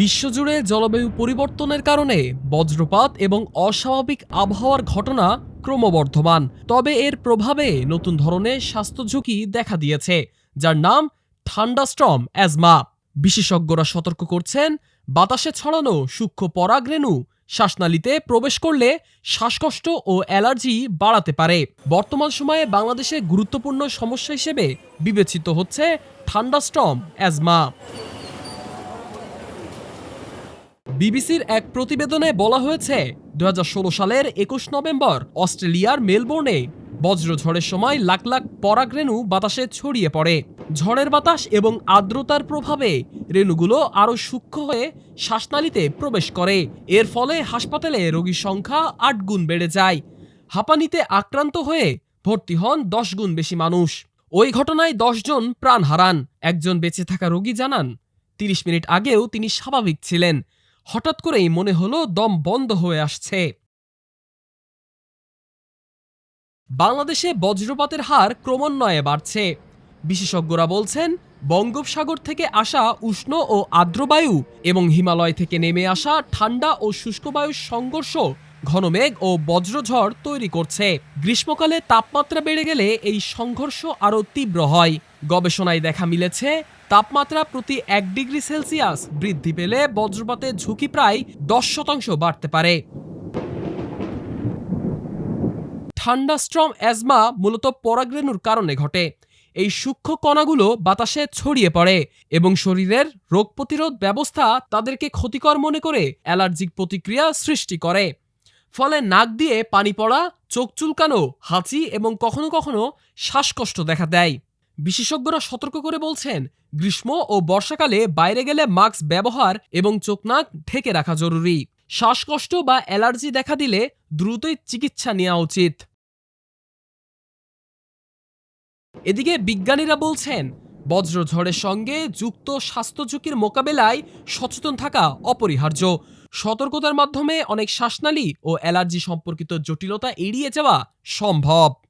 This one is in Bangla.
বিশ্বজুড়ে জলবায়ু পরিবর্তনের কারণে বজ্রপাত এবং অস্বাভাবিক আবহাওয়ার ঘটনা ক্রমবর্ধমান। তবে এর প্রভাবে নতুন ধরনের স্বাস্থ্য ঝুঁকি দেখা দিয়েছে, যার নাম ঠান্ডাস্ট্রম অ্যাজমা। বিশেষজ্ঞরা সতর্ক করছেন, বাতাসে ছড়ানো সূক্ষ্ম পরাগরেণু শ্বাসনালীতে প্রবেশ করলে শ্বাসকষ্ট ও অ্যালার্জি বাড়াতে পারে। বর্তমান সময়ে বাংলাদেশে গুরুত্বপূর্ণ সমস্যা হিসেবে বিবেচিত হচ্ছে ঠান্ডাস্ট্রম অ্যাজমা। বিবিসির এক প্রতিবেদনে বলা হয়েছে দু হাজার ষোলো সালের একুশ নভেম্বর অস্ট্রেলিয়ার মেলবোর্নে বজ্রঝড়ের সময় লাখ লাখ পরাগরেণু বাতাসে ছড়িয়ে পড়ে। ঝড়ের বাতাস এবং আর্দ্রতার প্রভাবে রেণুগুলো আরও সূক্ষ্ম হয়ে শ্বাসনালীতে প্রবেশ করে। এর ফলে হাসপাতালে রোগীর সংখ্যা আট গুণ বেড়ে যায়। হাঁপানিতে আক্রান্ত হয়ে ভর্তি হন দশ গুণ বেশি মানুষ। ওই ঘটনায় জন প্রাণ হারান। একজন বেঁচে থাকা রোগী জানান, তিরিশ মিনিট আগেও তিনি স্বাভাবিক ছিলেন। হঠাৎ করেই মনে হলো দম বন্ধ হয়ে আসছে। বাংলাদেশে বজ্রপাতের হার ক্রমান্বয়ে বাড়ছে। বিশেষজ্ঞরা বলছেন, বঙ্গোপসাগর থেকে আসা উষ্ণ ও আর্দ্রবায়ু এবং হিমালয় থেকে নেমে আসা ঠান্ডা ও শুষ্ক বায়ুর সংঘর্ষ ঘনমেঘ ও বজ্রঝড় তৈরি করছে। গ্রীষ্মকালে তাপমাত্রা বেড়ে গেলে এই সংঘর্ষ আরও তীব্র হয়। গবেষণায় দেখা মিলেছে, তাপমাত্রা প্রতি এক ডিগ্রি সেলসিয়াস বৃদ্ধি পেলে বজ্রপাতের ঝুঁকি প্রায় দশ শতাংশ বাড়তে পারে। ঠান্ডাস্ট্রম, অ্যাজমা মূলত পরাগরেণুর কারণে ঘটে। এই সূক্ষ্ম কণাগুলো বাতাসে ছড়িয়ে পড়ে এবং শরীরের রোগ প্রতিরোধ ব্যবস্থা তাদেরকে ক্ষতিকর মনে করে অ্যালার্জিক প্রতিক্রিয়া সৃষ্টি করে। ফলে নাক দিয়ে পানি পড়া, চোখ চুলকানো, হাঁচি এবং কখনো কখনো শ্বাসকষ্ট দেখা দেয়। বিশেষজ্ঞরা সতর্ক করে বলছেন, গ্রীষ্ম ও বর্ষাকালে বাইরে গেলে মাস্ক ব্যবহার এবং চোখ নাক ঢেকে রাখা জরুরি। শ্বাসকষ্ট বা অ্যালার্জি দেখা দিলে দ্রুতই চিকিৎসা নেওয়া উচিত। এদিকে বিজ্ঞানীরা বলছেন, বজ্রঝড়ের সঙ্গে যুক্ত স্বাস্থ্য ঝুঁকির মোকাবেলায় সচেতন থাকা অপরিহার্য। সতর্কতার মাধ্যমে অনেক শ্বাসনালী ও অ্যালার্জি সম্পর্কিত জটিলতা এড়িয়ে যাওয়া সম্ভব।